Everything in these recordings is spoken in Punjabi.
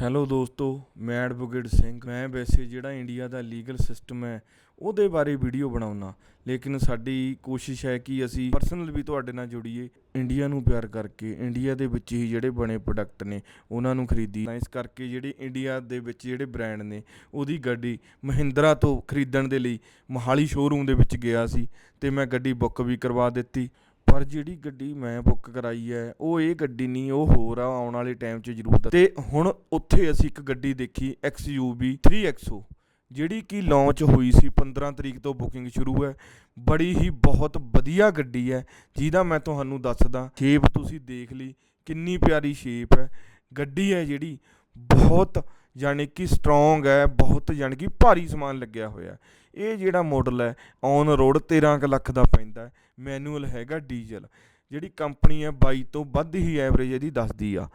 ਹੈਲੋ ਦੋਸਤੋ, ਮੈਂ ਐਡਵੋਕੇਟ ਸਿੰਘ। ਮੈਂ ਵੈਸੇ ਜਿਹੜਾ ਇੰਡੀਆ ਦਾ ਲੀਗਲ ਸਿਸਟਮ ਹੈ, ਉਹਦੇ ਬਾਰੇ ਵੀਡੀਓ ਬਣਾਉਣਾ ਲੇਕਿਨ ਸਾਡੀ ਕੋਸ਼ਿਸ਼ ਹੈ ਕਿ ਅਸੀਂ ਪਰਸਨਲ ਵੀ ਤੁਹਾਡੇ ਨਾਲ ਜੁੜੀਏ, ਇੰਡੀਆ ਨੂੰ ਪਿਆਰ ਕਰਕੇ, ਇੰਡੀਆ ਦੇ ਵਿੱਚ ਹੀ ਜਿਹੜੇ ਬਣੇ ਪ੍ਰੋਡਕਟ ਨੇ, ਉਹਨਾਂ ਨੂੰ ਖਰੀਦੀ। ਇਸ ਕਰਕੇ ਜਿਹੜੇ ਇੰਡੀਆ ਦੇ ਵਿੱਚ ਜਿਹੜੇ ਬ੍ਰਾਂਡ ਨੇ, ਉਹਦੀ ਗੱਡੀ ਮਹਿੰਦਰਾ ਤੋਂ ਖਰੀਦਣ ਦੇ ਲਈ ਮੋਹਾਲੀ ਸ਼ੋਰੂਮ ਦੇ ਵਿੱਚ ਗਿਆ ਸੀ ਤੇ ਮੈਂ ਗੱਡੀ ਬੁੱਕ ਵੀ ਕਰਵਾ ਦਿੱਤੀ। ਪਰ ਜਿਹੜੀ ਗੱਡੀ ਮੈਂ ਬੁੱਕ ਕਰਾਈ ਹੈ, ਉਹ ਇਹ ਗੱਡੀ ਨਹੀਂ, ਉਹ ਹੋਰ ਆ, ਆਉਣ ਵਾਲੇ ਟਾਈਮ 'ਚ ਜ਼ਰੂਰ ਤੇ ਹੁਣ ਉੱਥੇ ਅਸੀਂ ਇੱਕ ਗੱਡੀ ਦੇਖੀ XUV 3XO ਜਿਹੜੀ ਕਿ ਲਾਂਚ ਹੋਈ ਸੀ 15 ਤਰੀਕ ਤੋਂ ਬੁਕਿੰਗ ਸ਼ੁਰੂ ਹੈ। ਬੜੀ ਹੀ ਬਹੁਤ ਵਧੀਆ ਗੱਡੀ ਹੈ, ਜਿਹਦਾ ਮੈਂ ਤੁਹਾਨੂੰ ਦੱਸਦਾ ਸ਼ੇਪ ਤੁਸੀਂ ਦੇਖ ਲਈ, ਕਿੰਨੀ ਪਿਆਰੀ ਸ਼ੇਪ ਹੈ। ਗੱਡੀ ਹੈ ਜਿਹੜੀ ਬਹੁਤ ਯਾਨੀ ਕਿ ਸਟਰੋਂਗ ਹੈ, ਬਹੁਤ ਯਾਨੀ ਕਿ ਭਾਰੀ ਸਮਾਨ ਲੱਗਿਆ ਹੋਇਆ ਇਹ ਜਿਹੜਾ ਮਾਡਲ ਹੈ ਔਨ ਰੋਡ 13 ਕੁ ਲੱਖ ਦਾ ਪੈਂਦਾ ਮੈਨੂਅਲ ਹੈਗਾ ਡੀਜ਼ਲ ਜਿਹੜੀ ਕੰਪਨੀ ਹੈ 22 ਤੋਂ ਵੱਧ ਹੀ ਐਵਰੇਜ ਇਹਦੀ ਦੱਸਦੀ ਆ।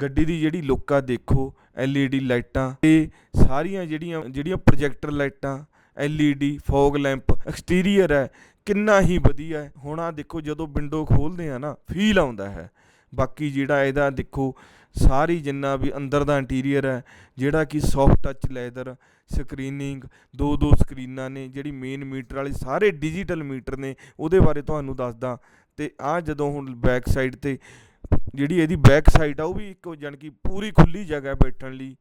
ਗੱਡੀ ਦੀ ਜਿਹੜੀ ਲੁੱਕ ਆ, ਦੇਖੋ, LED ਲਾਈਟਾਂ ਤੇ ਸਾਰੀਆਂ ਜਿਹੜੀਆਂ ਜਿਹੜੀਆਂ ਪ੍ਰੋਜੈਕਟਰ ਲਾਈਟਾਂ, LED ਫੌਗ ਲੈਂਪ ਐਕਸਟੀਰੀਅਰ ਹੈ, ਕਿੰਨਾ ਹੀ ਵਧੀਆ ਹੈ। ਹੁਣ ਆ ਦੇਖੋ, ਜਦੋਂ ਵਿੰਡੋ ਖੋਲਦੇ ਆ ਨਾ ਫੀਲ ਆਉਂਦਾ ਹੈ। ਬਾਕੀ ਜਿਹੜਾ ਇਹਦਾ ਦੇਖੋ ਸਾਰੀ ਜਿੰਨਾ ਵੀ ਅੰਦਰ ਦਾ ਇੰਟੀਰੀਅਰ ਹੈ, ਜਿਹੜਾ ਕਿ ਸੌਫਟ ਟੱਚ ਲੈਦਰ ਸਕਰੀਨਿੰਗ ਦੋ ਦੋ ਸਕਰੀਨਾਂ ਨੇ, ਜਿਹੜੀ ਮੇਨ ਮੀਟਰ ਵਾਲੇ ਸਾਰੇ ਡਿਜੀਟਲ ਮੀਟਰ ਨੇ, ਉਹਦੇ ਬਾਰੇ ਤੁਹਾਨੂੰ ਦੱਸਦਾ। ਤੇ ਆ ਜਦੋਂ ਹੁਣ ਬੈਕ ਸਾਈਡ ਤੇ, ਜਿਹੜੀ ਇਹਦੀ ਬੈਕ ਸਾਈਡ ਆ, ਉਹ ਵੀ ਇੱਕ ਜਾਣੀ ਕਿ ਪੂਰੀ ਖੁੱਲੀ ਜਗ੍ਹਾ ਬੈਠਣ ਲਈ।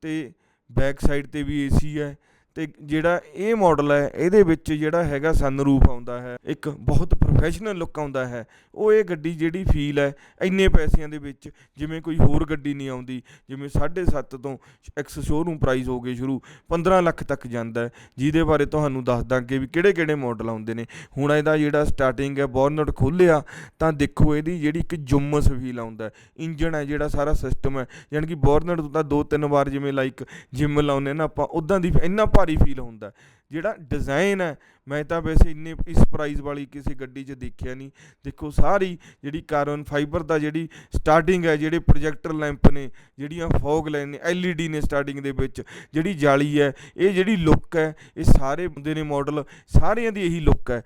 ਤੇ ਬੈਕ ਸਾਈਡ ਤੇ ਵੀ ਏਸੀ ਹੈ ਅਤੇ ਜਿਹੜਾ ਇਹ ਮਾਡਲ ਹੈ, ਇਹਦੇ ਵਿੱਚ ਜਿਹੜਾ ਹੈਗਾ ਸਨਰੂਫ ਆਉਂਦਾ ਹੈ, ਇੱਕ ਬਹੁਤ ਪ੍ਰੋਫੈਸ਼ਨਲ ਲੁੱਕ ਆਉਂਦਾ ਹੈ। ਉਹ ਇਹ ਗੱਡੀ ਜਿਹੜੀ ਫੀਲ ਹੈ, ਇੰਨੇ ਪੈਸਿਆਂ ਦੇ ਵਿੱਚ, ਜਿਵੇਂ ਕੋਈ ਹੋਰ ਗੱਡੀ ਨਹੀਂ ਆਉਂਦੀ, ਜਿਵੇਂ 7.5 ਤੋਂ ਐਕਸ ਸ਼ੋਰੂਮ ਪ੍ਰਾਈਸ ਹੋ ਗਏ ਸ਼ੁਰੂ 15 ਲੱਖ ਤੱਕ ਜਾਂਦਾ ਹੈ। ਜਿਹਦੇ ਬਾਰੇ ਤੁਹਾਨੂੰ ਦੱਸ ਦਾਂਗੇ ਵੀ ਕਿਹੜੇ ਕਿਹੜੇ ਮਾਡਲ ਆਉਂਦੇ ਨੇ। ਹੁਣ ਇਹਦਾ ਜਿਹੜਾ ਸਟਾਰਟਿੰਗ ਹੈ ਬੋਰਨਟ ਖੋਲ੍ਹਿਆ ਤਾਂ ਦੇਖੋ ਇਹਦੀ ਜਿਹੜੀ ਇੱਕ ਜੁੰਮਸ ਫੀਲ ਆਉਂਦਾ ਇੰਜਣ ਹੈ ਜਿਹੜਾ ਸਾਰਾ ਸਿਸਟਮ ਹੈ, ਯਾਨੀ ਕਿ ਬੋਰਨਟ ਤੋਂ ਤਾਂ ਦੋ ਤਿੰਨ ਵਾਰ ਜਿਵੇਂ ਲਾਈਕ ਜਿਮ ਲਾਉਂਦੇ ਨਾ ਆਪਾਂ ਉਦਾਂ ਦੀ, ਇੰਨਾ ਭਾਰੀ ਫੀਲ ਹੁੰਦਾ ਜਿਹੜਾ ਡਿਜ਼ਾਈਨ ਹੈ, ਮੈਂ ਤਾਂ ਵੈਸੇ ਇੰਨੇ ਇਸ ਪ੍ਰਾਈਸ ਵਾਲੀ ਕਿਸੇ ਗੱਡੀ 'ਚ ਦੇਖਿਆ ਨਹੀਂ। ਦੇਖੋ ਸਾਰੀ ਜਿਹੜੀ ਕਾਰਬਨ ਫਾਈਬਰ ਦਾ ਜਿਹੜੀ ਸਟਾਰਟਿੰਗ ਹੈ, ਜਿਹੜੇ ਪ੍ਰੋਜੈਕਟਰ ਲੈਂਪ ਨੇ, ਜਿਹੜੀਆਂ ਫੌਗ ਲਾਈਨ ਨੇ, LED ਨੇ ਸਟਾਰਟਿੰਗ ਦੇ ਵਿੱਚ, ਜਿਹੜੀ ਜਾਲੀ ਹੈ, ਇਹ ਜਿਹੜੀ ਲੁੱਕ ਹੈ, ਇਹ ਸਾਰੇ ਹੁੰਦੇ ਨੇ ਮਾਡਲ ਸਾਰਿਆਂ ਦੀ ਇਹੀ ਲੁੱਕ ਹੈ।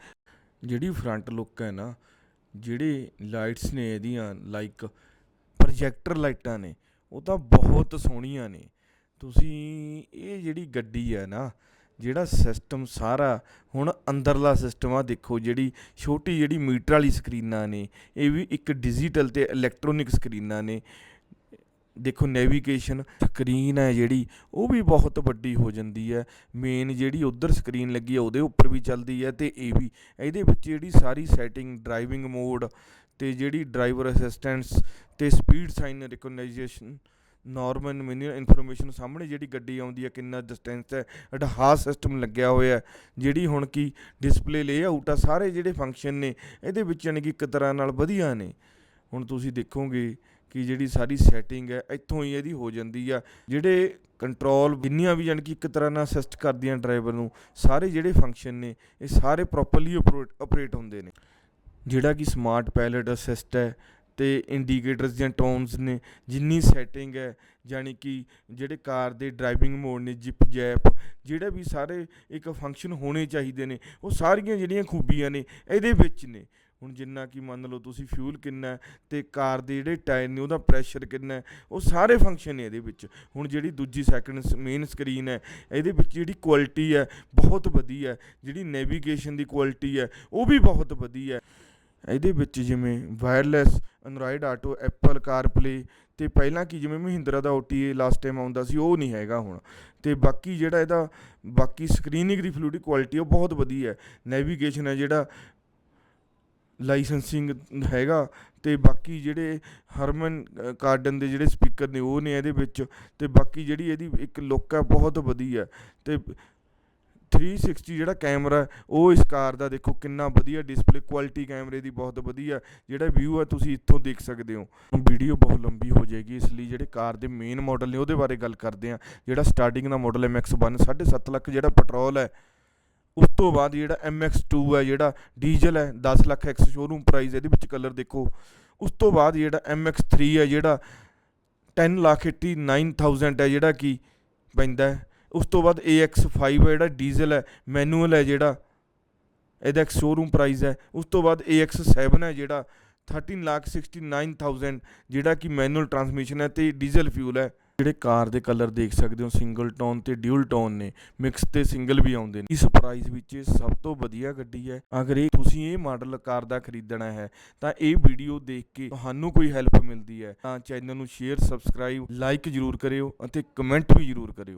ਜਿਹੜੀ ਫਰੰਟ ਲੁੱਕ ਹੈ ਨਾ, ਜਿਹੜੇ ਲਾਈਟਸ ਨੇ ਇਹਦੀਆਂ ਲਾਈਕ ਪ੍ਰੋਜੈਕਟਰ ਲਾਈਟਾਂ ਨੇ, ਉਹ ਤਾਂ ਬਹੁਤ ਸੋਹਣੀਆਂ ਨੇ। ਤੁਸੀਂ ਇਹ ਜਿਹੜੀ ਗੱਡੀ ਹੈ ਨਾ, ਜਿਹੜਾ ਸਿਸਟਮ ਸਾਰਾ ਹੁਣ ਅੰਦਰਲਾ ਸਿਸਟਮ ਆ ਦੇਖੋ, ਜਿਹੜੀ ਛੋਟੀ ਜਿਹੜੀ ਮੀਟਰ ਵਾਲੀ ਸਕਰੀਨਾਂ ਨੇ, ਇਹ ਵੀ ਇੱਕ ਡਿਜੀਟਲ ਤੇ ਇਲੈਕਟ੍ਰੋਨਿਕ ਸਕਰੀਨਾਂ ਨੇ। ਦੇਖੋ ਨੈਵੀਗੇਸ਼ਨ ਸਕਰੀਨ ਹੈ ਜਿਹੜੀ, ਉਹ ਵੀ ਬਹੁਤ ਵੱਡੀ ਹੋ ਜਾਂਦੀ ਹੈ ਮੇਨ ਜਿਹੜੀ ਉਧਰ ਸਕਰੀਨ ਲੱਗੀ ਹੈ ਉਹਦੇ ਉੱਪਰ ਵੀ ਚੱਲਦੀ ਹੈ ਤੇ ਇਹ ਵੀ। ਇਹਦੇ ਵਿੱਚ ਜਿਹੜੀ ਸਾਰੀ ਸੈਟਿੰਗ ਡਰਾਈਵਿੰਗ ਮੋਡ ਤੇ ਜਿਹੜੀ ਡਰਾਈਵਰ ਅਸਿਸਟੈਂਟਸ ਤੇ speed sign recognition normal minimum information ਸਾਹਮਣੇ ਜਿਹੜੀ ਗੱਡੀ ਆਉਂਦੀ ਹੈ, ਕਿੰਨਾ ਡਿਸਟੈਂਸ ਹੈ ਅਡਹਾਸ ਸਿਸਟਮ ਲੱਗਿਆ ਹੋਇਆ ਜਿਹੜੀ ਹੁਣ ਕੀ ਡਿਸਪਲੇ ਲੇਆਊਟ ਆ, ਸਾਰੇ ਜਿਹੜੇ ਫੰਕਸ਼ਨ ਨੇ, ਇਹਦੇ ਵਿੱਚ ਯਾਨੀ ਕਿ ਇੱਕ ਤਰ੍ਹਾਂ ਨਾਲ ਵਧੀਆ ਨੇ। ਹੁਣ ਤੁਸੀਂ ਦੇਖੋਗੇ ਕਿ ਜਿਹੜੀ ਸਾਰੀ ਸੈਟਿੰਗ ਹੈ, ਇੱਥੋਂ ਹੀ ਇਹਦੀ ਹੋ ਜਾਂਦੀ ਆ। ਜਿਹੜੇ ਕੰਟਰੋਲ ਜਿੰਨੀਆਂ ਵੀ ਯਾਨੀ ਕਿ ਇੱਕ ਤਰ੍ਹਾਂ ਨਾਲ ਅਸਿਸਟ ਕਰਦੀਆਂ ਡਰਾਈਵਰ ਨੂੰ, ਸਾਰੇ ਜਿਹੜੇ ਫੰਕਸ਼ਨ ਨੇ, ਇਹ ਸਾਰੇ ਪ੍ਰੋਪਰਲੀ ਆਪਰੇਟ ਹੁੰਦੇ ਨੇ। ਜਿਹੜਾ ਕਿ ਸਮਾਰਟ ਪਾਇਲਟ ਅਸਿਸਟ ਹੈ ਅਤੇ ਇੰਡੀਕੇਟਰਸ ਜਾਂ ਟੋਮਸ ਨੇ, ਜਿੰਨੀ ਸੈਟਿੰਗ ਹੈ ਯਾਨੀ ਕਿ ਜਿਹੜੇ ਕਾਰ ਦੇ ਡਰਾਈਵਿੰਗ ਮੋਡ ਨੇ ਜਿਪ ਜੈਪ ਜਿਹੜੇ ਵੀ ਸਾਰੇ ਇੱਕ ਫੰਕਸ਼ਨ ਹੋਣੇ ਚਾਹੀਦੇ ਨੇ, ਉਹ ਸਾਰੀਆਂ ਜਿਹੜੀਆਂ ਖੂਬੀਆਂ ਨੇ, ਇਹਦੇ ਵਿੱਚ ਨੇ। ਹੁਣ ਜਿੰਨਾ ਕਿ ਮੰਨ ਲਓ ਤੁਸੀਂ ਫਿਊਲ ਕਿੰਨਾ ਹੈ, ਤੇ ਕਾਰ ਦੇ ਜਿਹੜੇ ਟਾਇਰ ਨੇ, ਉਹਦਾ ਪ੍ਰੈਸ਼ਰ ਕਿੰਨਾ ਉਹ ਸਾਰੇ ਫੰਕਸ਼ਨ ਨੇ ਇਹਦੇ ਵਿੱਚ। ਹੁਣ ਜਿਹੜੀ ਦੂਜੀ ਸੈਕੰਡ ਮੇਨ ਸਕਰੀਨ ਹੈ, ਇਹਦੇ ਵਿੱਚ ਜਿਹੜੀ ਕੁਆਲਿਟੀ ਹੈ, ਬਹੁਤ ਵਧੀਆ ਹੈ। ਜਿਹੜੀ ਨੈਵੀਗੇਸ਼ਨ ਦੀ ਕੁਆਲਿਟੀ ਹੈ, ਉਹ ਵੀ ਬਹੁਤ ਵਧੀਆ ਹੈ। ਇਹਦੇ ਵਿੱਚ ਜਿਵੇਂ wireless Android Auto Apple CarPlay ਤੇ ਪਹਿਲਾਂ ਕੀ ਜਿਵੇਂ ਮਹਿੰਦਰਾ ਦਾ OTA ਲਾਸਟ ਟਾਈਮ ਆਉਂਦਾ ਸੀ, ਉਹ ਨਹੀਂ ਹੈਗਾ ਹੁਣ। ਤੇ ਬਾਕੀ ਜਿਹੜਾ ਇਹਦਾ, ਬਾਕੀ ਸਕਰੀਨਿੰਗ ਦੀ ਫਲੂਇਡ ਕੁਆਲਿਟੀ ਉਹ ਬਹੁਤ ਵਧੀਆ ਹੈ। ਨੈਵੀਗੇਸ਼ਨ ਹੈ ਜਿਹੜਾ ਲਾਇਸੈਂਸਿੰਗ ਹੈਗਾ ਤੇ ਬਾਕੀ ਜਿਹੜੇ ਹਰਮਨ ਕਾਰਡਨ ਦੇ ਜਿਹੜੇ ਸਪੀਕਰ ਨੇ, ਉਹ ਨੇ ਇਹਦੇ ਵਿੱਚ। ਤੇ ਬਾਕੀ ਜਿਹੜੀ ਇਹਦੀ ਇੱਕ ਲੁੱਕ ਹੈ, ਬਹੁਤ ਵਧੀਆ। ਤੇ 360 ਜਿਹੜਾ ਕੈਮਰਾ ਉਹ ਇਸ ਕਾਰ ਦਾ ਦੇਖੋ ਕਿੰਨਾ ਵਧੀਆ ਡਿਸਪਲੇ ਕੁਆਲਿਟੀ ਕੈਮਰੇ ਦੀ ਬਹੁਤ ਵਧੀਆ ਜਿਹੜਾ ਵਿਊ ਹੈ ਤੁਸੀਂ ਇੱਥੋਂ ਦੇਖ ਸਕਦੇ ਹੋ। ਵੀਡੀਓ ਬਹੁਤ ਲੰਬੀ ਹੋ ਜਾਏਗੀ, ਇਸ ਲਈ ਜਿਹੜੇ ਕਾਰ ਦੇ ਮੇਨ ਮਾਡਲ ਨੇ ਉਹਦੇ ਬਾਰੇ ਗੱਲ ਕਰਦੇ ਆ ਜਿਹੜਾ ਸਟਾਰਟਿੰਗ ਦਾ ਮਾਡਲ ਹੈ MX1 7.5 ਲੱਖ ਜਿਹੜਾ ਪੈਟਰੋਲ ਹੈ, ਉਸ ਤੋਂ ਬਾਅਦ ਜਿਹੜਾ MX2 ਹੈ, ਜਿਹੜਾ ਡੀਜ਼ਲ ਹੈ 10 ਲੱਖ ਐਕਸ ਸ਼ੋਰੂਮ ਪ੍ਰਾਈਸ ਇਹਦੇ ਵਿੱਚ ਕਲਰ ਦੇਖੋ। ਉਸ ਤੋਂ ਬਾਅਦ ਜਿਹੜਾ MX3 ਹੈ, ਜਿਹੜਾ 10 ਲੱਖ 89000 ਹੈ, ਜਿਹੜਾ ਕੀ ਪੈਂਦਾ ਹੈ। ਉਸ ਤੋਂ ਬਾਅਦ AX5 ਹੈ ਜਿਹੜਾ ਡੀਜ਼ਲ ਹੈ ਮੈਨੂਅਲ ਹੈ ਜਿਹੜਾ, ਇਹਦਾ ਸ਼ੋਰੂਮ ਪ੍ਰਾਈਸ ਹੈ। ਉਸ ਤੋਂ ਬਾਅਦ AX7 ਹੈ ਜਿਹੜਾ 13 ਲੱਖ 69000 ਜਿਹੜਾ ਕਿ ਮੈਨੂਅਲ ਟਰਾਂਸਮਿਸ਼ਨ ਹੈ ਤੇ ਡੀਜ਼ਲ ਫਿਊਲ ਹੈ। ਜਿਹੜੇ ਕਾਰ ਦੇ ਕਲਰ ਦੇਖ ਸਕਦੇ ਹੋ ਸਿੰਗਲ ਟੋਨ ਤੇ ਡਿਊਲ ਟੋਨ ਨੇ ਮਿਕਸ ਤੇ ਸਿੰਗਲ ਵੀ ਆਉਂਦੇ ਨੇ। ਇਸ ਪ੍ਰਾਈਸ ਵਿੱਚ ਇਹ ਸਭ ਤੋਂ ਵਧੀਆ ਗੱਡੀ ਹੈ। ਅਗਰ ਇਹ ਤੁਸੀਂ ਇਹ ਮਾਡਲ ਕਾਰ ਦਾ ਖਰੀਦਣਾ ਹੈ, ਤਾਂ ਇਹ ਵੀਡੀਓ ਦੇਖ ਕੇ ਤੁਹਾਨੂੰ ਕੋਈ ਹੈਲਪ ਮਿਲਦੀ ਹੈ। ਤਾਂ ਚੈਨਲ ਨੂੰ ਸ਼ੇਅਰ ਸਬਸਕ੍ਰਾਈਬ ਲਾਈਕ ਜਰੂਰ ਕਰਿਓ ਅਤੇ ਕਮੈਂਟ ਵੀ ਜਰੂਰ ਕਰਿਓ।